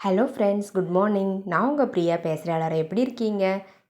Hello friends good morning நான் உங்கள் பிரியா பேசுகிறேன் எல்லாரும் எப்படி இருக்கீங்க?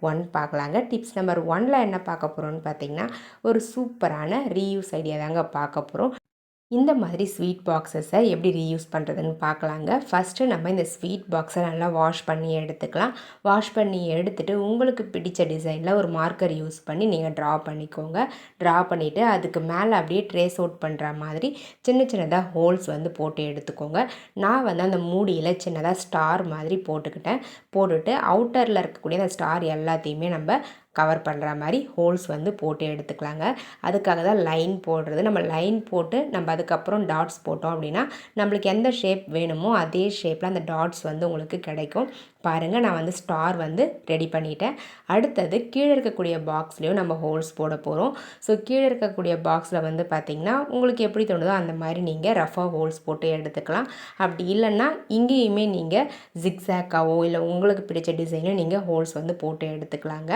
ஒன் பார்க்கலாங்க. டிப்ஸ் நம்பர் ஒனில் என்ன பார்க்க போகிறோன்னு பார்த்தீங்கன்னா ஒரு சூப்பரான ரீயூஸ் ஐடியா தாங்க பார்க்க போகிறோம் இந்த மாதிரி ஸ்வீட் பாக்ஸஸை எப்படி ரீயூஸ் பண்ணுறதுன்னு பார்க்கலாங்க. ஃபஸ்ட்டு நம்ம இந்த ஸ்வீட் பாக்ஸை நல்லா வாஷ் பண்ணி எடுத்துக்கலாம். வாஷ் பண்ணி எடுத்துகிட்டு உங்களுக்கு பிடிச்ச டிசைனில் ஒரு மார்க்கர் யூஸ் பண்ணி நீங்கள் ட்ரா பண்ணிக்கோங்க. ட்ரா பண்ணிவிட்டு அதுக்கு மேலே அப்படியே ட்ரேஸ் அவுட் பண்ணுற மாதிரி சின்ன சின்னதாக ஹோல்ஸ் வந்து போட்டு எடுத்துக்கோங்க. நான் வந்து அந்த மூடியில் சின்னதாக ஸ்டார் மாதிரி போட்டுக்கிட்டேன். போட்டுட்டு அவுட்டரில் இருக்கக்கூடிய அந்த ஸ்டார் எல்லாத்தையுமே நம்ம கவர் பண்ணுற மாதிரி ஹோல்ஸ் வந்து போட்டு எடுத்துக்கலாங்க. அதுக்காக தான் லைன் போடுறது. நம்ம லைன் போட்டு நம்ம அதுக்கப்புறம் டாட்ஸ் போட்டோம் அப்படின்னா நம்மளுக்கு எந்த ஷேப் வேணுமோ அதே ஷேப்பில் அந்த டாட்ஸ் வந்து உங்களுக்கு கிடைக்கும். பாருங்கள் நான் வந்து ஸ்டார் வந்து ரெடி பண்ணிட்டேன். அடுத்தது கீழே இருக்கக்கூடிய பாக்ஸ்லேயும் நம்ம ஹோல்ஸ் போட போகிறோம் ஸோ கீழே இருக்கக்கூடிய பாக்ஸில் வந்து பார்த்திங்கன்னா உங்களுக்கு எப்படி தோணுதோ அந்த மாதிரி நீங்கள் ரஃபாக ஹோல்ஸ் போட்டு எடுத்துக்கலாம். அப்படி இல்லைன்னா இங்கேயுமே நீங்கள் ஜிக்ஸாக்காவோ இல்லை உங்களுக்கு பிடிச்ச டிசைனும் நீங்கள் ஹோல்ஸ் வந்து போட்டு எடுத்துக்கலாங்க.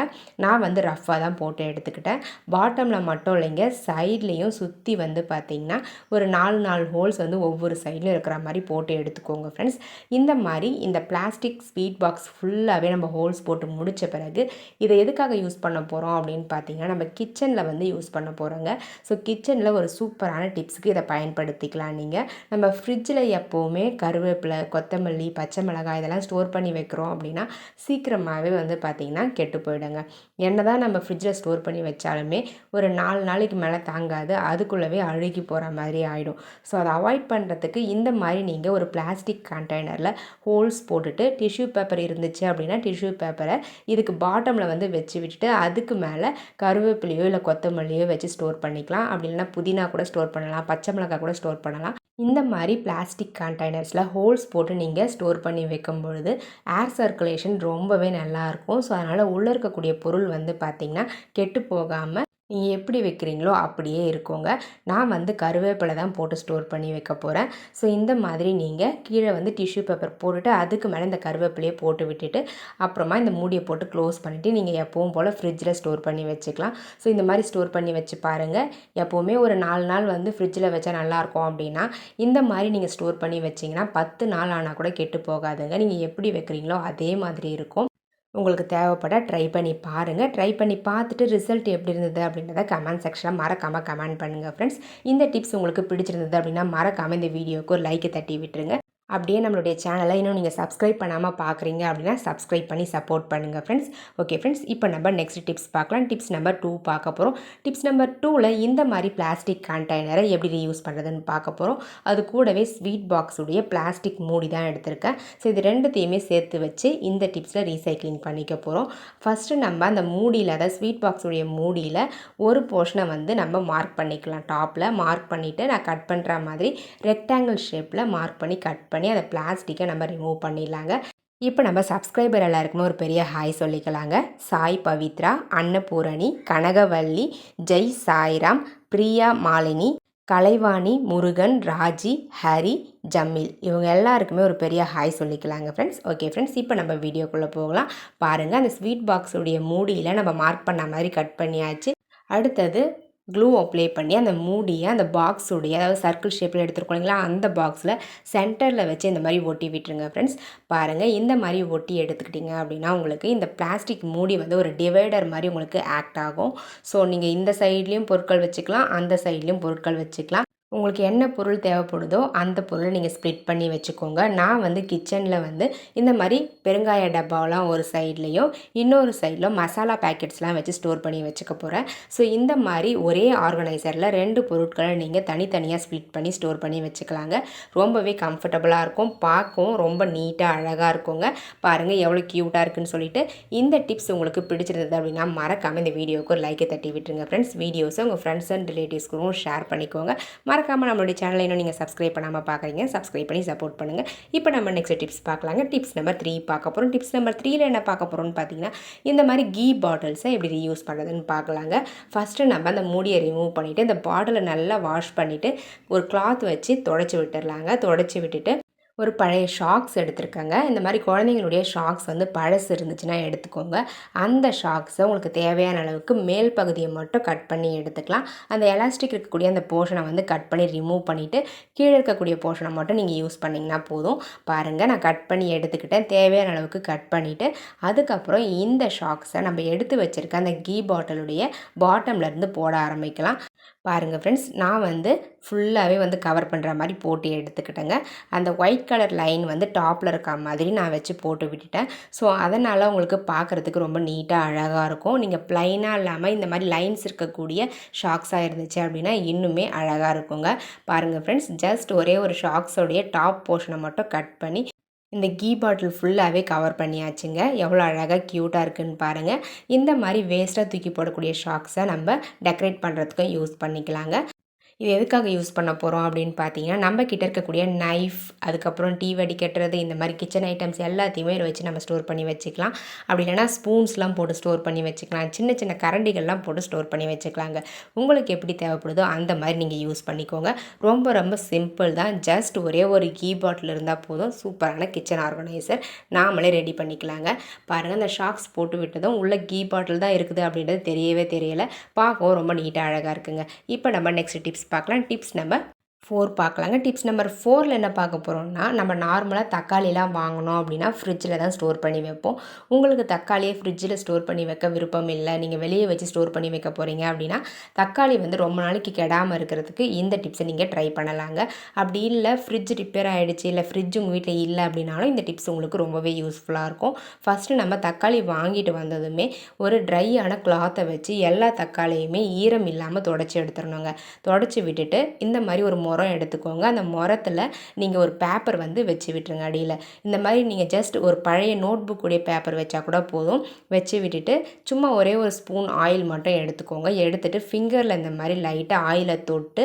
நான் வந்து ரஃப்பாக தான் போட்டு எடுத்துக்கிட்டேன். பாட்டமில் மட்டும் இல்லைங்க சைட்லேயும் சுற்றி வந்து பார்த்திங்கன்னா ஒரு நாலு நாலு ஹோல்ஸ் வந்து ஒவ்வொரு சைட்லையும் இருக்கிற மாதிரி போட்டு எடுத்துக்கோங்க ஃப்ரெண்ட்ஸ் இந்த மாதிரி இந்த பிளாஸ்டிக் ஸ்வீட் பாக்ஸ் ஃபுல்லாகவே நம்ம ஹோல்ஸ் போட்டு முடித்த பிறகு இதை எதுக்காக யூஸ் பண்ண போகிறோம் அப்படின்னு பார்த்தீங்கன்னா நம்ம கிச்சனில் வந்து யூஸ் பண்ண போகிறோங்க ஸோ கிச்சனில் ஒரு சூப்பரான டிப்ஸுக்கு இதை பயன்படுத்திக்கலாம் நீங்கள் நம்ம ஃப்ரிட்ஜில் எப்போவுமே கருவேப்பிலை கொத்தமல்லி பச்சை மிளகாய் இதெல்லாம் ஸ்டோர் பண்ணி வைக்கிறோம் அப்படின்னா சீக்கிரமாகவே வந்து பார்த்திங்கன்னா கெட்டு போயிடுங்க. என்ன தான் நம்ம ஃப்ரிட்ஜில் ஸ்டோர் பண்ணி வச்சாலுமே ஒரு நாலு நாளைக்கு மேலே தாங்காது. அதுக்குள்ளவே அழுகி போகிற மாதிரி ஆகிடும் ஸோ அதை அவாய்ட் பண்ணுறதுக்கு இந்த மாதிரி நீங்கள் ஒரு பிளாஸ்டிக் கண்டெய்னரில் ஹோல்ஸ் போட்டுட்டு டிஷ்யூ பேப்பர் இருந்துச்சு அப்படின்னா டிஷ்யூ பேப்பரை இதுக்கு பாட்டமில் வந்து வச்சு விட்டுட்டு அதுக்கு மேலே கருவேப்பிலையோ இல்லை கொத்தமல்லியோ வச்சு ஸ்டோர் பண்ணிக்கலாம். அப்படி இல்லைனா புதினா கூட ஸ்டோர் பண்ணலாம். பச்சை மிளகாய் கூட ஸ்டோர் பண்ணலாம். இந்த மாதிரி பிளாஸ்டிக் கண்டெய்னர்ஸில் ஹோல்ஸ் போட்டு நீங்கள் ஸ்டோர் பண்ணி வைக்கும் பொழுது ஏர் சர்க்குலேஷன் ரொம்பவே நல்லாயிருக்கும் ஸோ அதனால் உள்ளே இருக்கக்கூடிய பொருள் வந்து பார்த்திங்கன்னா கெட்டு போகாமல் நீங்கள் எப்படி வைக்கிறீங்களோ அப்படியே இருக்குங்க. நான் வந்து கருவேப்பிலை தான் போட்டு ஸ்டோர் பண்ணி வைக்க போகிறேன் ஸோ இந்த மாதிரி நீங்கள் கீழே வந்து டிஷ்யூ பேப்பர் போட்டுட்டு அதுக்கு மேலே இந்த கருவேப்பிலையை போட்டு விட்டுட்டு அப்புறமா இந்த மூடியை போட்டு க்ளோஸ் பண்ணிவிட்டு நீங்கள் எப்பவும் போல் ஃப்ரிட்ஜில் ஸ்டோர் பண்ணி வச்சுக்கலாம். ஸோ இந்த மாதிரி ஸ்டோர் பண்ணி வச்சு பாருங்கள் எப்போவுமே ஒரு நாலு நாள் வந்து ஃப்ரிட்ஜில் வச்சா நல்லாயிருக்கும் அப்படின்னா இந்த மாதிரி நீங்கள் ஸ்டோர் பண்ணி வச்சிங்கன்னா பத்து நாள் ஆனால் கூட கெட்டு போகாதுங்க. நீங்கள் எப்படி வைக்கிறீங்களோ அதே மாதிரி இருக்கும். உங்களுக்கு தேவைப்பட ட்ரை பண்ணி பாருங்கள் ட்ரை பண்ணி பார்த்துட்டு ரிசல்ட் எப்படி இருந்தது அப்படின்றத கமெண்ட் செக்ஷனில் மறக்காமல் கமெண்ட் பண்ணுங்கள் ஃப்ரெண்ட்ஸ் இந்த டிப்ஸ் உங்களுக்கு பிடிச்சிருந்தது அப்படின்னா மறக்காமல் இந்த வீடியோவுக்கு ஒரு லைக்கை தட்டி விட்டுருங்க. அப்படியே நம்மளுடைய சேனலை இன்னும் நீங்கள் சப்ஸ்கிரைப் பண்ணாமல் பார்க்குறீங்க அப்படின்னா சப்ஸ்கிரைப் பண்ணி சப்போர்ட் பண்ணுங்கள் ஃப்ரெண்ட்ஸ் ஓகே ஃப்ரெண்ட்ஸ் இப்போ நம்ம நெக்ஸ்ட் டிப்ஸ் பார்க்கலாம். டிப்ஸ் நம்பர் டூ பார்க்க போகிறோம் டிப்ஸ் நம்பர் டூவில் இந்த மாதிரி பிளாஸ்டிக் கண்டெய்னரை எப்படி ரீயூஸ் பண்ணுறதுன்னு பார்க்க போகிறோம் அது கூடவே ஸ்வீட் பாக்ஸுடைய பிளாஸ்டிக் மூடி தான் எடுத்திருக்கேன். ஸோ இது ரெண்டுத்தையுமே சேர்த்து வச்சு இந்த டிப்ஸில் ரீசைக்ளிங் பண்ணிக்க போகிறோம் ஃபஸ்ட்டு நம்ம அந்த மூடியில் அதாவது ஸ்வீட் பாக்ஸுடைய மூடியில் ஒரு போர்ஷனை வந்து நம்ம மார்க் பண்ணிக்கலாம். டாப்பில் மார்க் பண்ணிவிட்டு நான் கட் பண்ணுற மாதிரி ரெக்டாங்கிள் ஷேப்பில் மார்க் பண்ணி கட் பண்ணி பண்ணி அந்த பிளாஸ்டிக்கை நம்ம ரிமூவ் பண்ணிடலாங்க. இப்போ நம்ம சப்ஸ்கிரைபர் எல்லாருக்குமே ஒரு பெரிய ஹாய் சொல்லிக்கலாங்க. சாய் பவித்ரா அன்னபூரணி கனகவல்லி ஜெய் சாய்ராம் பிரியா மாலினி கலைவாணி முருகன் ராஜி ஹரி ஜம்மில் இவங்க எல்லாருக்குமே ஒரு பெரிய ஹாய் சொல்லிக்கலாங்க ஃப்ரெண்ட்ஸ் ஓகே ஃப்ரெண்ட்ஸ் இப்போ நம்ம வீடியோக்குள்ளே போகலாம். பாருங்கள் அந்த ஸ்வீட் பாக்ஸுடைய மூடியில் நம்ம மார்க் பண்ண மாதிரி கட் பண்ணியாச்சு. அடுத்தது க்ளூ அப்ளை பண்ணி அந்த மூடியை அந்த பாக்ஸுடைய அதாவது சர்க்கிள் ஷேப்பில் எடுத்துருக்கோம் இல்லைங்களா அந்த பாக்ஸில் சென்டரில் வச்சு இந்த மாதிரி ஒட்டி விட்டுருங்க ஃப்ரெண்ட்ஸ் பாருங்கள் இந்த மாதிரி ஒட்டி எடுத்துக்கிட்டிங்க அப்படின்னா உங்களுக்கு இந்த பிளாஸ்டிக் மூடி வந்து ஒரு டிவைடர் மாதிரி உங்களுக்கு ஆக்ட் ஆகும். ஸோ நீங்கள் இந்த சைட்லேயும் பொருட்கள் வச்சுக்கலாம் அந்த சைட்லேயும் பொருட்கள் வச்சுக்கலாம். உங்களுக்கு என்ன பொருள் தேவைப்படுதோ அந்த பொருளை நீங்கள் ஸ்ப்ளிட் பண்ணி வச்சுக்கோங்க. நான் வந்து கிச்சனில் வந்து இந்த மாதிரி பெருங்காய டப்பாவெலாம் ஒரு சைட்லேயும் இன்னொரு சைடில் மசாலா பேக்கெட்ஸ்லாம் வச்சு ஸ்டோர் பண்ணி வச்சுக்க போகிறேன் ஸோ இந்த மாதிரி ஒரே ஆர்கனைசரில் ரெண்டு பொருட்களை நீங்கள் தனித்தனியாக ஸ்ப்ளிட் பண்ணி ஸ்டோர் பண்ணி வச்சுக்கலாங்க. ரொம்பவே கம்ஃபர்டபுளாக இருக்கும். பார்க்கவும் ரொம்ப நீட்டாக அழகாக இருக்குங்க. பாருங்கள் எவ்வளோ க்யூட்டாக இருக்குன்னு சொல்லிட்டு இந்த டிப்ஸ் உங்களுக்கு பிடிச்சிருந்தது அப்படின்னா மறக்காமல் இந்த வீடியோவுக்கு ஒரு லைக்கை தட்டி விட்டுருங்க ஃப்ரெண்ட்ஸ் வீடியோஸை உங்கள் ஃப்ரெண்ட்ஸ் அண்ட் ரிலேட்டிவ்ஸ்க்கும் ஷேர் பண்ணிக்கோங்க. மறக்காமல் நம்மளுடைய சேனலை இன்னும் நீங்கள் சப்ஸ்கிரைப் பண்ணாமல் பார்க்குறீங்க சப்ஸ்கிரைப் பண்ணி சப்போர்ட் பண்ணுங்கள் இப்போ நம்ம நெக்ஸ்ட் டிப்ஸ் பார்க்கலாங்க டிப்ஸ் நம்பர் த்ரீ பார்க்க போகிறோம் டிப்ஸ் நம்பர் த்ரீயில் என்ன பார்க்க போகிறோம்னு பார்த்தீங்கன்னா இந்த மாதிரி கீ பாட்டில்ஸை எப்படி ரீயூஸ் பண்ணுறதுன்னு பார்க்கலாங்க ஃபஸ்ட்டு நம்ம அந்த மூடியை ரிமூவ் பண்ணிவிட்டு இந்த பாட்டிலை நல்லா வாஷ் பண்ணிவிட்டு ஒரு கிளாத் வச்சு தொடச்சி விட்டுடலாங்க தொடச்சி விட்டுட்டு ஒரு பழைய ஷாக்ஸ் எடுத்துருக்கேங்க. இந்த மாதிரி குழந்தைங்களுடைய ஷாக்ஸ் வந்து பழசு இருந்துச்சுன்னா எடுத்துக்கோங்க. அந்த ஷாக்ஸை உங்களுக்கு தேவையான அளவுக்கு மேல் பகுதியை மட்டும் கட் பண்ணி எடுத்துக்கலாம். அந்த எலாஸ்டிக் இருக்கக்கூடிய அந்த போர்ஷனை வந்து கட் பண்ணி ரிமூவ் பண்ணிவிட்டு கீழே இருக்கக்கூடிய போர்ஷனை மட்டும் நீங்கள் யூஸ் பண்ணிங்கன்னா போதும். பாருங்கள் நான் கட் பண்ணி எடுத்துக்கிட்டேன். தேவையான அளவுக்கு கட் பண்ணிவிட்டு அதுக்கப்புறம் இந்த ஷாக்ஸை நம்ம எடுத்து வச்சுருக்க அந்த கீ பாட்டிலுடைய பாட்டம்லேருந்து போட ஆரம்பிக்கலாம். பாருங்கள் ஃப்ரெண்ட்ஸ் நான் வந்து ஃபுல்லாகவே வந்து கவர் பண்ணுற மாதிரி போட்டு எடுத்துக்கிட்டேங்க. அந்த ஒயிட் கலர் லைன் வந்து டாப்பில் இருக்க மாதிரி நான் வச்சு போட்டு விட்டுட்டேன். ஸோ அதனால் உங்களுக்கு பார்க்குறதுக்கு ரொம்ப நீட்டாக அழகாக இருக்கும். நீங்கள் ப்ளைனாக இல்லாமல் இந்த மாதிரி லைன்ஸ் இருக்கக்கூடிய ஷாக்ஸாக இருந்துச்சு அப்படின்னா இன்னுமே அழகாக இருக்குங்க. பாருங்கள் ஃப்ரெண்ட்ஸ் ஜஸ்ட் ஒரே ஒரு ஷாக்ஸோடைய டாப் போர்ஷனை மட்டும் கட் பண்ணி இந்த கீ பாட்டில் ஃபுல்லாகவே கவர் பண்ணியாச்சுங்க. எவ்வளோ அழகாக க்யூட்டாக இருக்குதுன்னு பாருங்கள் இந்த மாதிரி வேஸ்ட்டாக தூக்கி போடக்கூடிய ஷாக்ஸை நம்ம டெக்கரேட் பண்ணுறதுக்கும் யூஸ் பண்ணிக்கலாங்க. இது எதுக்காக யூஸ் பண்ண போகிறோம் அப்படின்னு பார்த்தீங்கன்னா நம்ம கிட்ட இருக்கக்கூடிய நைஃப் அதுக்கப்புறம் டீ வடிக்கட்டுறது இந்த மாதிரி கிச்சன் ஐட்டம்ஸ் எல்லாத்தையுமே வச்சு நம்ம ஸ்டோர் பண்ணி வச்சுக்கலாம். அப்படி இல்லைனா ஸ்பூன்ஸ்லாம் போட்டு ஸ்டோர் பண்ணி வச்சுக்கலாம். சின்ன சின்ன கரண்டிகள்லாம் போட்டு ஸ்டோர் பண்ணி வச்சுக்கலாங்க. உங்களுக்கு எப்படி தேவைப்படுதோ அந்த மாதிரி நீங்கள் யூஸ் பண்ணிக்கோங்க. ரொம்ப ரொம்ப சிம்பிள் தான். ஜஸ்ட் ஒரே ஒரு கீ பாட்டில் இருந்தால் போதும். சூப்பரான கிச்சன் ஆர்கனைசர் நாமளே ரெடி பண்ணிக்கலாங்க. பாருங்கள் அந்த ஷாக்ஸ் போட்டு விட்டதும் உள்ள கீ பாட்டில் தான் இருக்குது அப்படின்றது தெரியவே தெரியலை. பார்க்கவும் ரொம்ப நீட்டாக அழகாக இருக்குங்க. இப்போ நம்ம நெக்ஸ்ட் டிப்ஸ் பார்க்கலாம். டிப்ஸ் நம்பர் ஃபோர் பார்க்கலாங்க. டிப்ஸ் நம்பர் ஃபோரில் என்ன பார்க்க போகிறோம்னா நம்ம நார்மலாக தக்காளிலாம் வாங்கினோம் அப்படின்னா ஃப்ரிட்ஜில் தான் ஸ்டோர் பண்ணி வைப்போம். உங்களுக்கு தக்காளியை ஃப்ரிட்ஜில் ஸ்டோர் பண்ணி வைக்க விருப்பம் இல்லை நீங்கள் வெளியே வச்சு ஸ்டோர் பண்ணி வைக்க போகிறீங்க அப்படின்னா தக்காளி வந்து ரொம்ப நாளைக்கு கெடாமல் இருக்கிறதுக்கு இந்த டிப்ஸை நீங்கள் ட்ரை பண்ணலாங்க. அப்படி இல்லை ஃப்ரிட்ஜ் ரிப்பேர் ஆகிடுச்சு இல்லை ஃப்ரிட்ஜ் உங்கள் வீட்டில் இல்லை அப்படின்னாலும் இந்த டிப்ஸ் உங்களுக்கு ரொம்பவே யூஸ்ஃபுல்லாக இருக்கும். ஃபஸ்ட்டு நம்ம தக்காளி வாங்கிட்டு வந்ததுமே ஒரு ட்ரையான கிளாத்தை வச்சு எல்லா தக்காளியுமே ஈரம் இல்லாமல் தொடச்சி எடுத்துடணுங்க. தொடச்சி விட்டுட்டு இந்த மாதிரி ஒரு முறம் எடுத்துக்கோங்க. அந்த முரத்தில் நீங்கள் ஒரு பேப்பர் வந்து வச்சு விட்டுருங்க அடியில். இந்த மாதிரி நீங்கள் ஜஸ்ட் ஒரு பழைய நோட் புக்குடைய பேப்பர் வச்சா கூட போதும். வச்சு விட்டுட்டு சும்மா ஒரே ஒரு ஸ்பூன் ஆயில் மட்டும் எடுத்துக்கோங்க. எடுத்துகிட்டு ஃபிங்கரில் இந்த மாதிரி லைட்டாக ஆயிலை தொட்டு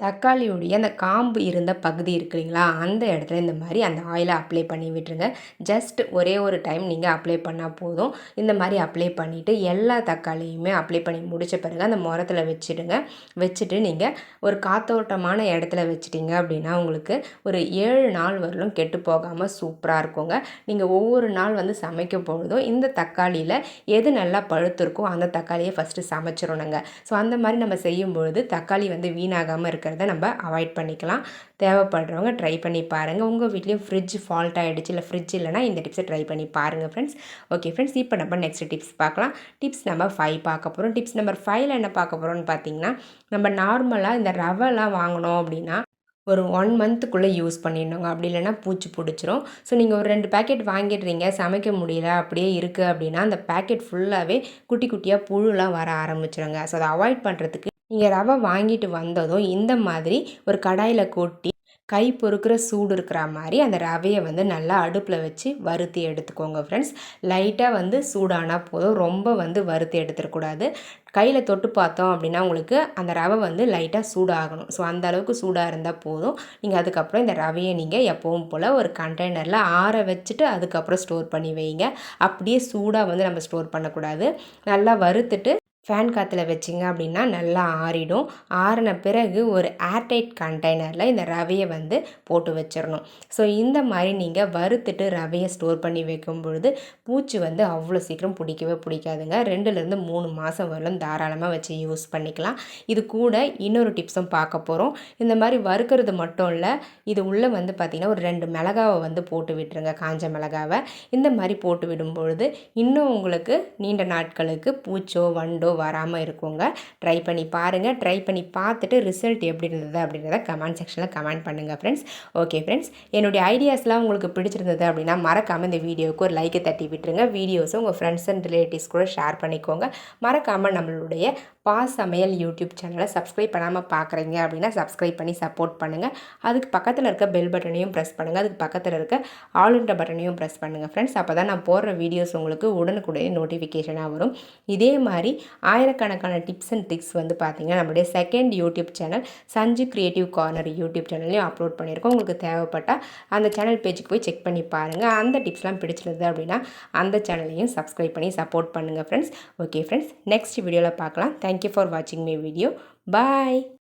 தக்காளியுடைய அந்த காம்பு இருந்த பகுதி இருக்கு இல்லைங்களா? அந்த இடத்துல இந்த மாதிரி அந்த ஆயிலை அப்ளை பண்ணி விட்டுருங்க. ஜஸ்ட் ஒரே ஒரு டைம் நீங்கள் அப்ளை பண்ணால் போதும். இந்த மாதிரி அப்ளை பண்ணிவிட்டு எல்லா தக்காளியுமே அப்ளை பண்ணி முடித்த பிறகு அந்த முரத்தில் வச்சுடுங்க. வச்சுட்டு நீங்கள் ஒரு காத்தோட்டமான இடத்துல வச்சிட்டிங்க அப்படின்னா உங்களுக்கு ஒரு ஏழு நாள் வரலும் கெட்டு போகாமல் சூப்பராக இருக்குங்க. நீங்கள் ஒவ்வொரு நாள் வந்து சமைக்க பொழுதும் இந்த தக்காளியில் எது நல்லா பழுத்திருக்கோ அந்த தக்காளியை ஃபஸ்ட்டு சமைச்சிடணுங்க. ஸோ அந்த மாதிரி நம்ம செய்யும்பொழுது தக்காளி வந்து வீணாகாமல் இருக்க இருக்கிறத நம்ம அவாய்ட் பண்ணிக்கலாம். தேவைப்படுறவங்க ட்ரை பண்ணி பாருங்கள் உங்கள் வீட்லேயும் ஃப்ரிட்ஜ் ஃபால்ட் ஆகிடுச்சு இல்லை ஃப்ரிட்ஜ் இல்லைனா இந்த டிப்ஸை ட்ரை பண்ணி பாருங்கள் ஃப்ரெண்ட்ஸ் ஓகே ஃப்ரெண்ட்ஸ் இப்போ நம்ம நெக்ஸ்ட் டிப்ஸ் பார்க்கலாம். டிப்ஸ் நம்பர் ஃபைவ் பார்க்க போகிறோம் டிப்ஸ் நம்பர் ஃபைவ்ல என்ன பார்க்க போகிறோம்னு பார்த்தீங்கன்னா நம்ம நார்மலாக இந்த ரவைலாம் வாங்கினோம் அப்படின்னா ஒரு ஒன் மந்த்துக்குள்ளே யூஸ் பண்ணிடணுங்க. அப்படி இல்லைனா பூச்சி பிடிச்சிரும். ஸோ நீங்கள் ஒரு ரெண்டு பேக்கெட் வாங்கிடுறீங்க சமைக்க முடியல அப்படியே இருக்குது அப்படின்னா அந்த பேக்கெட் ஃபுல்லாகவே குட்டி குட்டியாக புழுலாம் வர ஆரம்பிச்சிருங்க. ஸோ அதை அவாய்ட் பண்ணுறதுக்கு நீங்கள் ரவை வாங்கிட்டு வந்ததும் இந்த மாதிரி ஒரு கடாயில் கொட்டி கை பொறுக்கிற சூடு இருக்கிற மாதிரி அந்த ரவையை வந்து நல்லா அடுப்பில் வச்சு வறுத்தி எடுத்துக்கோங்க ஃப்ரெண்ட்ஸ் லைட்டாக வந்து சூடானால் போதும். ரொம்ப வந்து வறுத்தி எடுத்துடக்கூடாது கையில் தொட்டு பார்த்தோம் அப்படின்னா உங்களுக்கு அந்த ரவை வந்து லைட்டாக சூடாகணும். ஸோ அந்த அளவுக்கு சூடாக இருந்தால் போதும். நீங்கள் அதுக்கப்புறம் இந்த ரவையை நீங்கள் எப்பவும் போல் ஒரு கண்டெய்னரில் ஆற வச்சுட்டு அதுக்கப்புறம் ஸ்டோர் பண்ணி வைங்க. அப்படியே சூடாக வந்து நம்ம ஸ்டோர் பண்ணக்கூடாது. நல்லா வறுத்துட்டு ஃபேன் காற்றுல வச்சிங்க அப்படின்னா நல்லா ஆறிடும். ஆறின பிறகு ஒரு ஏர்டைட் கண்டெய்னரில் இந்த ரவையை வந்து போட்டு வச்சிடணும் ஸோ இந்த மாதிரி நீங்கள் வறுத்துட்டு ரவையை ஸ்டோர் பண்ணி வைக்கும் பொழுது பூச்சி வந்து அவ்வளோ சீக்கிரம் பிடிக்கவே பிடிக்காதுங்க. ரெண்டுலேருந்து மூணு மாதம் வரலும் தாராளமாக வச்சு யூஸ் பண்ணிக்கலாம். இது கூட இன்னொரு டிப்ஸும் பார்க்க போகிறோம் இந்த மாதிரி வறுக்கிறது மட்டும் இல்லை இது உள்ளே வந்து பார்த்திங்கன்னா ஒரு ரெண்டு மிளகாவை வந்து போட்டு விட்டுருங்க காஞ்ச மிளகாவை. இந்த மாதிரி போட்டு விடும் பொழுது இன்னும் உங்களுக்கு நீண்ட நாட்களுக்கு பூச்சோ வண்டோ வராமல் இருக்குங்க. ட்ரை பண்ணி பாருங்கள் ட்ரை பண்ணி பார்த்துட்டு ரிசல்ட் எப்படி இருந்தது அப்படின்றத கமெண்ட் செக்ஷனில் கமெண்ட் பண்ணுங்கள் ஃப்ரெண்ட்ஸ் ஓகே ஃப்ரெண்ட்ஸ் என்னுடைய ஐடியாஸ்லாம் உங்களுக்கு பிடிச்சிருந்தது அப்படின்னா மறக்காமல் இந்த வீடியோவுக்கு ஒரு லைக்கை தட்டி விட்டுருங்க. வீடியோஸும் உங்கள் ஃப்ரெண்ட்ஸ் அண்ட் ரிலேட்டிவ்ஸ் கூட ஷேர் பண்ணிக்கோங்க. மறக்காமல் நம்மளுடைய பா சமையல் யூடியூப் சேனலை சப்ஸ்கிரைப் பண்ணாமல் பார்க்குறீங்க அப்படின்னா சப்ஸ்கிரைப் பண்ணி சப்போர்ட் பண்ணுங்கள் அதுக்கு பக்கத்தில் இருக்க பெல் பட்டனையும் ப்ரெஸ் பண்ணுங்கள் அதுக்கு பக்கத்தில் இருக்க ஆளுன்ற பட்டனையும் ப்ரெஸ் பண்ணுங்கள் ஃப்ரெண்ட்ஸ் அப்போ தான் நான் போடுற வீடியோஸ் உங்களுக்கு உடனுக்குடைய நோட்டிஃபிகேஷனாக வரும். இதே மாதிரி ஆயிரக்கணக்கான டிப்ஸ் அண்ட் ட்ரிக்ஸ் வந்து பார்த்திங்கன்னா நம்மளுடைய second YouTube channel Sanju creative corner YouTube சேனல்லையும் அப்லோட் பண்ணியிருக்கோம். உங்களுக்கு தேவைப்பட்டால் அந்த சேனல் பேஜுக்கு போய் செக் பண்ணி பாருங்கள் அந்த டிப்ஸ்லாம் பிடிச்சிருந்தது அப்படின்னா அந்த சேனலையும் சப்ஸ்கிரைப் பண்ணி சப்போர்ட் பண்ணுங்கள் ஃப்ரெண்ட்ஸ் ஓகே ஃப்ரெண்ட்ஸ் நெக்ஸ்ட் வீடியோவில் பார்க்கலாம். தேங்க் தேங்க்யூ ஃபார் வாட்சிங் மை வீடியோ பாய்